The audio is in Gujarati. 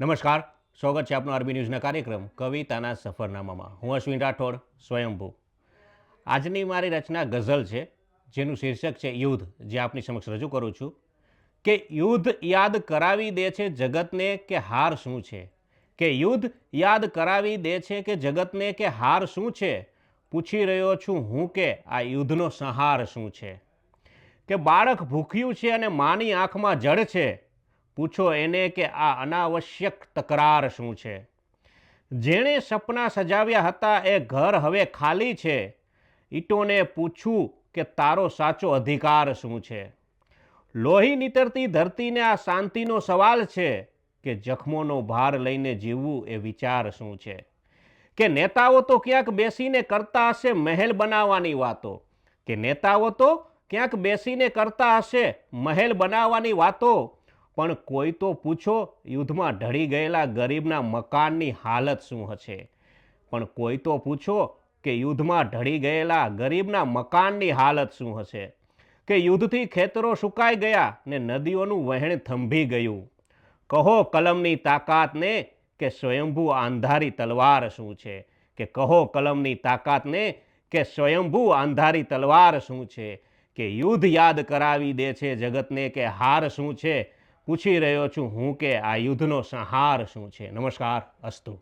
નમસ્કાર. સ્વાગત છે આપનો આરબી ન્યૂઝના કાર્યક્રમ કવિતાના સફરનામામાં. હું અશ્વિન રાઠોડ, સ્વયંભૂ. આજની મારી રચના ગઝલ છે, જેનું શીર્ષક છે યુદ્ધ, જે આપની સમક્ષ રજૂ કરું છું કે યુદ્ધ યાદ કરાવી દે છે જગતને કે હાર શું છે? કે યુદ્ધ યાદ કરાવી દે છે કે જગતને કે હાર શું છે? પૂછી રહ્યો છું હું કે આ યુદ્ધનો સંહાર શું છે? કે બાળક ભૂખ્યું છે અને માની આંખમાં જળ છે પૂછો એને કે આ અનાવશ્યક તકરાર શું છે? જેણે સપના સજાવ્યા હતા એ ઘર હવે ખાલી છે. ઈટોને પૂછું કે તારો સાચો અધિકાર શું છે? લોહી નીતરતી ધરતીને આ શાંતિનો સવાલ છે કે જખમોનો ભાર લઈને જીવવું એ વિચાર શું છે? કે નેતાઓ તો ક્યાંક બેસીને કરતા હશે મહેલ બનાવવાની વાતો? કે નેતાઓ તો ક્યાંક બેસીને કરતા હશે મહેલ બનાવવાની વાતો? પણ કોઈ તો પૂછો, યુદ્ધમાં ઢળી ગયેલા ગરીબના મકાનની હાલત શું હશે? પણ કોઈ તો પૂછો કે યુદ્ધમાં ઢળી ગયેલા ગરીબના મકાનની હાલત શું હશે? કે યુદ્ધથી ખેતરો સુકાઈ ગયા ને નદીઓનું વહેણ થંભી ગયું? કહો કલમની તાકાતને કે સ્વયંભૂ આંધારી તલવાર શું છે? કે કહો કલમની તાકાતને કે સ્વયંભૂ આંધારી તલવાર શું છે? કે યુદ્ધ યાદ કરાવી દે છે જગતને કે હાર શું છે? પૂછી રહ્યો છું હું કે આ યુદ્ધનો સંહાર શું છે? નમસ્કાર અસ્તુ.